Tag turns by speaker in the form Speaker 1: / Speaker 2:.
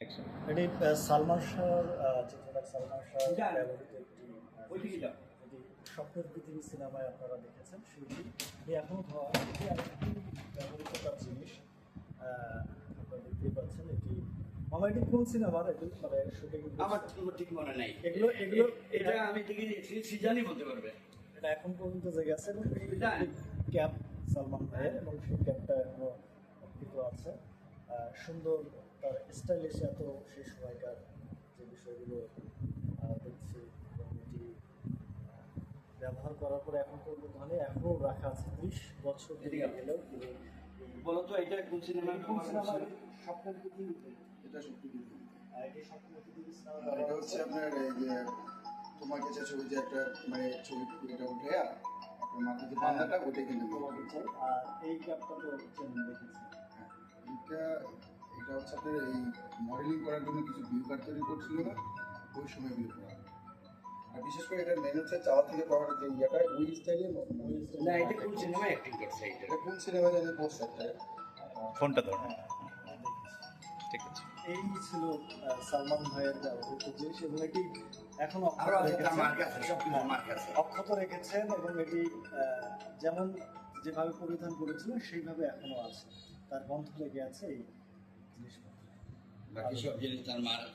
Speaker 1: এটি সালমান শাহর চিত্রনায়ক সালমান শাহ ব্যবহৃত একটি। এটি স্বপ্নের পৃথিবী সিনেমায় আপনারা দেখেছেন সেটি। এটি এখনও ব্যবহৃত তার জিনিস। আপনারা দেখতেই পাচ্ছেন এটি। মামা এটি কোন সিনেমার? এটি মানে শুটিং
Speaker 2: আমার ঠিক মনে নাই।
Speaker 1: এগুলো- এগুলো-
Speaker 2: এটা আমি দিয়েছি সিজানি বলতে পারবে।
Speaker 1: এটা এখন পর্যন্ত যে গেছে এবং ক্যাপ সালমান ভাইয়ের এবং সেই ক্যাপটা এখনও অক্ষিত আছে। সুন্দর তার স্টাইলিশ এত সেই সময়কার যে বিষয়গুলো দেখছি এবং এটি ব্যবহার করার পরে এখন পর্যন্ত মানে এখনও রাখা আছে ত্রিশ বছর
Speaker 2: আসুন।
Speaker 1: গেলেও। তিনি এই-
Speaker 2: এটা কোন সিনেমা
Speaker 1: কোন সিনেমার স্বপ্নের পৃথিবীতে
Speaker 3: এটা সত্যি কিন্তু।
Speaker 1: আহ, এটি স্বপ্নের সিনেমা
Speaker 3: আর এটা হচ্ছে আপনার এই যে তোমার কাছে ছবি যে একটা মানে ছবি এটা উঠে আপনার মাথায় যে বান্দাটা ওটা কিন্তু
Speaker 1: তোমাকে চাই। আর এই ক্যাপটা তো চেন দেখেছি।
Speaker 3: এটা হচ্ছে আপনার এই মডেলিং করার জন্য কিছু ভিউ কার্ড তৈরি করছিল না ওই সময় ভিউ করা আর বিশেষ করে এটা মেন হচ্ছে চাওয়া থেকে পাওয়ার যে ইয়েটা ওই স্টাইলে
Speaker 2: না এটা কোন সিনেমা অ্যাক্টিং করছে এটা
Speaker 3: কোন সিনেমা জানি পোস্টারটা
Speaker 4: ফোনটা ধরো।
Speaker 1: হ্যাঁ, হ্যাঁ।
Speaker 4: ঠিক আছে।
Speaker 1: এই ছিল সালমান ভাইয়ের জিনিস এবং এটি এখন অক্ষত রেখেছেন। এবং এটি যেমন যেভাবে পরিধান করেছিলেন সেইভাবে এখনও আছে। তার গন্ধ লেগে আছে এই
Speaker 2: বাকি সব জিনিস তার মার্ক